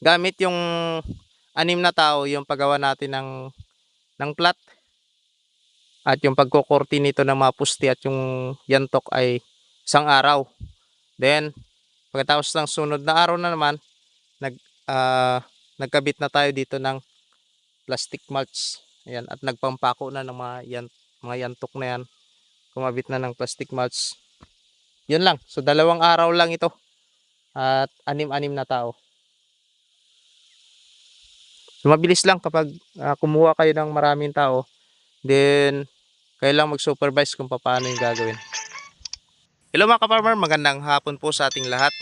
gamit yung anim na tao yung paggawa natin ng ng plat at yung pagkukurti nito ng mga pusti at yung yantok ay isang araw. Then pagkatapos ng sunod na araw na naman nag ah, nagkabit na tayo dito ng plastic mulch. Ayan, at nagpampako na ng mga yan, mga yantok na yan. Kumabit na ng plastic mulch. Yun lang. So dalawang araw lang ito. At anim-anim na tao. Mabilis lang kapag ah, kumuha kayo ng maraming tao. Then kayo lang mag-supervise kung paano yung gagawin. Hello mga ka-farmer, magandang hapon po sa ating lahat.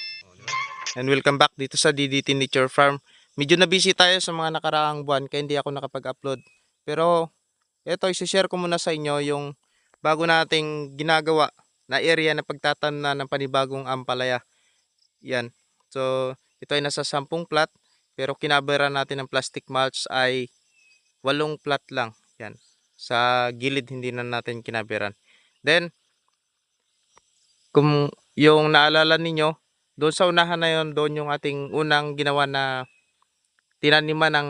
And welcome back dito sa DDT Nature Farm. Medyo na busy tayo sa mga nakaraang buwan kaya hindi ako nakapag-upload. Pero ito, isi-share ko muna sa inyo yung bago nating ginagawa na area na pagtatanan ng panibagong ampalaya. Yan. So, ito ay nasa 10 plat pero kinabera natin ng plastic mulch ay 8 plat lang. Yan. Sa gilid hindi na natin kinaberan. Then, kung yung naalala ninyo, doon sa unahan na yon, doon yung ating unang ginawa na tinaniman ng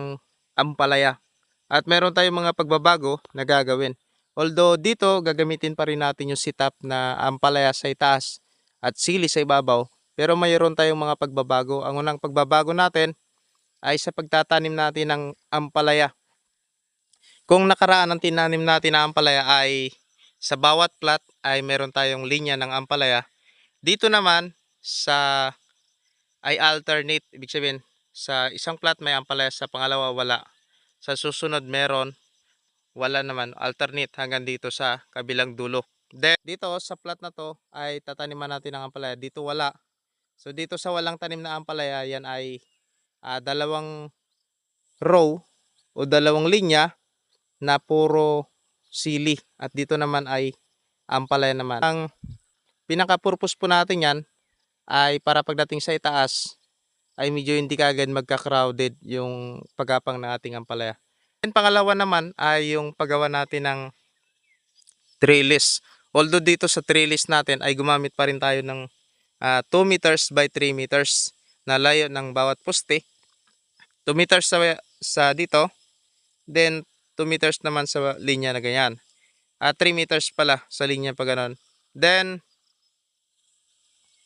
ampalaya. At meron tayong mga pagbabago na gagawin. Although dito gagamitin pa rin natin yung setup na ampalaya sa itaas at sili sa ibabaw. Pero mayroon tayong mga pagbabago. Ang unang pagbabago natin ay sa pagtatanim natin ng ampalaya. Kung nakaraan ang tinanim natin na ampalaya ay sa bawat plat ay meron tayong linya ng ampalaya. Dito naman sa ay alternate. Ibig sabihin sa isang plat may ampalaya, sa pangalawa wala. Sa susunod meron, wala naman. Alternate hanggang dito sa kabilang dulo. Then, dito sa plat na to ay tataniman natin ng ampalaya. Dito wala. So dito sa walang tanim na ampalaya, yan ay ah, dalawang row o dalawang linya na puro sili. At dito naman ay ampalaya naman. Ang pinaka-purpose po natin yan ay para pagdating sa itaas ay medyo hindi kagad magka-crowded yung pagapang ng ating ampalaya. And pangalawa naman ay yung paggawa natin ng trellis. Although dito sa trellis natin ay gumamit pa rin tayo ng ah, 2 meters by 3 meters na layo ng bawat poste. 2 meters sa, sa dito, then 2 meters naman sa linya na ganyan. At 3 meters pala sa linya pa ganon. Then,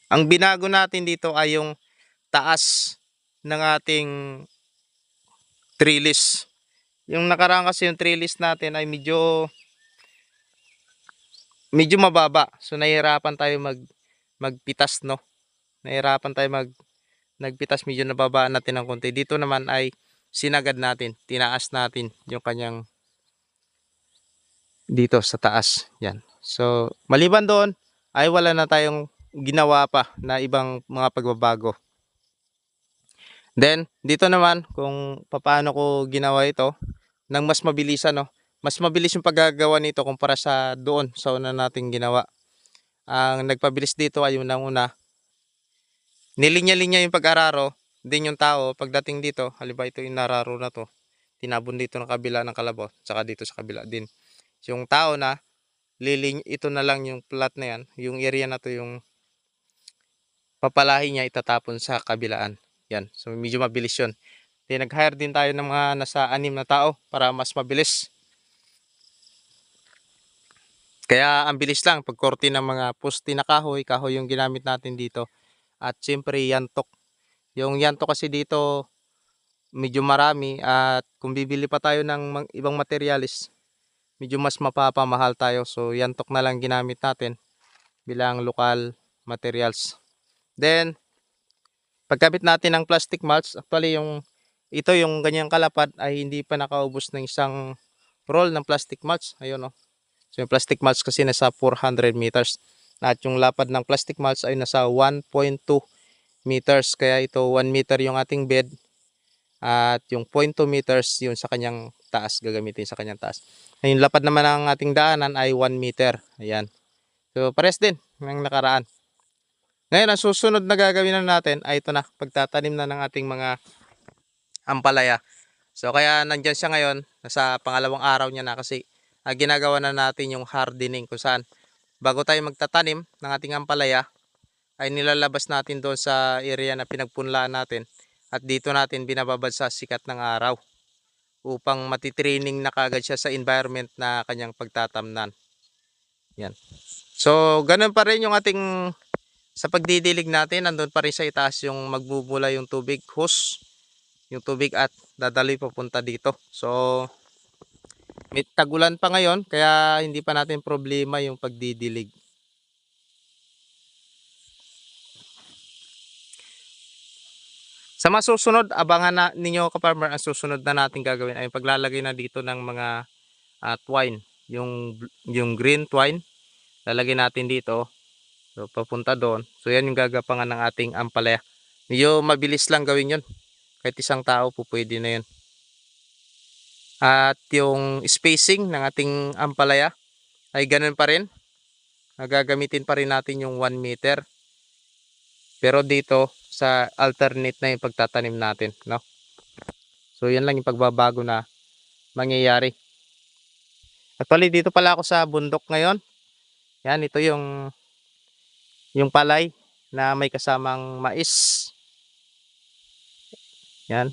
ang binago natin dito ay yung taas ng ating trellis. Yung nakaraan kasi yung trellis natin ay medyo medyo mababa. So nahihirapan tayo mag magpitas no. Nahihirapan tayo mag nagpitas medyo nababa natin ng konti. Dito naman ay sinagad natin, tinaas natin yung kanyang dito sa taas. Yan. So maliban doon ay wala na tayong ginawa pa na ibang mga pagbabago. Then, dito naman, kung paano ko ginawa ito, nang mas mabilisan, no? Mas mabilis yung paggagawa nito kumpara sa doon, sa una nating ginawa. Ang nagpabilis dito ay unang una, nilinya-linya yung pag-araro, din yung tao, pagdating dito, halimbawa ito yung nararo na to, tinabon dito ng kabila ng kalabaw, tsaka dito sa kabila din. Yung tao na, liling, ito na lang yung plat na yan, yung area na to yung papalahi niya itatapon sa kabilaan. Yan. So medyo mabilis yun. Then nag-hire din tayo ng mga nasa anim na tao para mas mabilis. Kaya ang bilis lang pagkorte ng mga poste na kahoy, kahoy yung ginamit natin dito. At siyempre yantok. Yung yantok kasi dito medyo marami at kung bibili pa tayo ng ibang materialis, medyo mas mapapamahal tayo. So yantok na lang ginamit natin bilang lokal materials. Then pagkabit natin ng plastic mulch, actually yung ito yung ganyang kalapad ay hindi pa nakaubos ng isang roll ng plastic mulch. Ayun oh. So yung plastic mulch kasi nasa 400 meters. At yung lapad ng plastic mulch ay nasa 1.2 meters. Kaya ito 1 meter yung ating bed. At yung 0.2 meters yun sa kanyang taas. Gagamitin sa kanyang taas. Ay, yung lapad naman ng ating daanan ay 1 meter. Ayan. So pares din ng nakaraan. Ngayon, ang susunod na gagawin na natin ay ito na, pagtatanim na ng ating mga ampalaya. So kaya nandyan siya ngayon, nasa pangalawang araw niya na kasi ah, ginagawa na natin yung hardening kung saan bago tayo magtatanim ng ating ampalaya ay nilalabas natin doon sa area na pinagpunlaan natin At dito natin binababad sa sikat ng araw upang matitraining na kagad siya sa environment na kanyang pagtatamnan. Yan. So, ganun pa rin yung ating sa pagdidilig natin, nandun pa rin sa itaas yung magbubula yung tubig, hose, yung tubig at dadaloy papunta dito. So, may tagulan pa ngayon, kaya hindi pa natin problema yung pagdidilig. Sa masusunod, abangan na ninyo ka-farmer ang susunod na natin gagawin ay paglalagay na dito ng mga ah, twine. Yung, yung green twine, lalagay natin dito. So, papunta doon. So, yan yung gagapangan ng ating ampalaya. Medyo mabilis lang gawin yun. Kahit isang tao po pwede na yun. At yung spacing ng ating ampalaya ay ganun pa rin. Nagagamitin pa rin natin yung 1 meter. Pero dito sa alternate na yung pagtatanim natin, no? So yan lang yung pagbabago na mangyayari. Actually dito pala ako sa bundok ngayon. Yan ito yung yung palay na may kasamang mais. Yan.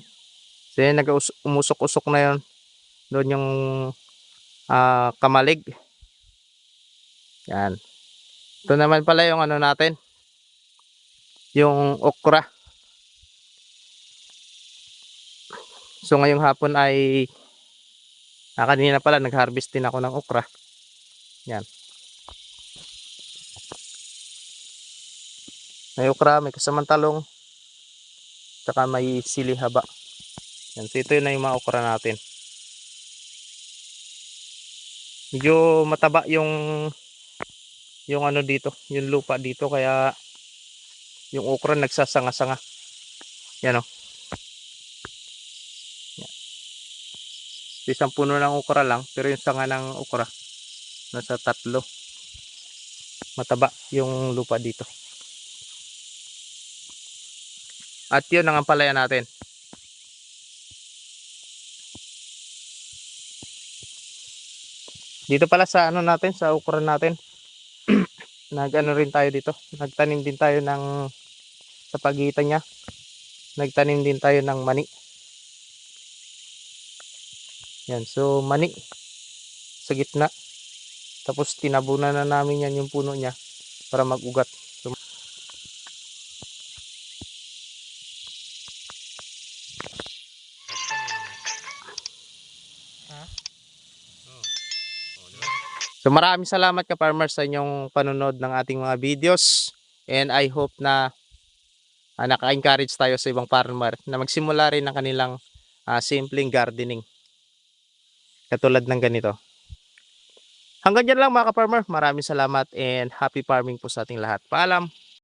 So yan nag-umusok-usok na yon. Doon yung ah, kamalig. Yan. Ito naman pala yung ano natin. Yung okra. So ngayong hapon ay ah, kanina pala nag-harvest din ako ng okra. Yan. May okra, may kasamang talong. Tsaka may sili haba. Yan. So ito yun na yung mga okra natin. Medyo mataba yung yung ano dito, yung lupa dito kaya yung okra nagsasanga-sanga. Yan o. Yan. Isang puno ng okra lang, pero yung sanga ng okra nasa tatlo. Mataba yung lupa dito. At yun ang ampalaya natin. Dito pala sa ano natin, sa okra natin. Nag-ano rin tayo dito. Nagtanim din tayo ng sa pagitan niya. Nagtanim din tayo ng mani. Yan, so mani sa gitna. Tapos tinabunan na namin yan yung puno niya para mag-ugat. So, maraming salamat ka farmers sa inyong panonood ng ating mga videos and I hope na ah, naka-encourage tayo sa ibang farmer na magsimula rin ng kanilang ah, simpleng gardening katulad ng ganito. Hanggang dyan lang mga ka-farmer. Maraming salamat and happy farming po sa ating lahat. Paalam!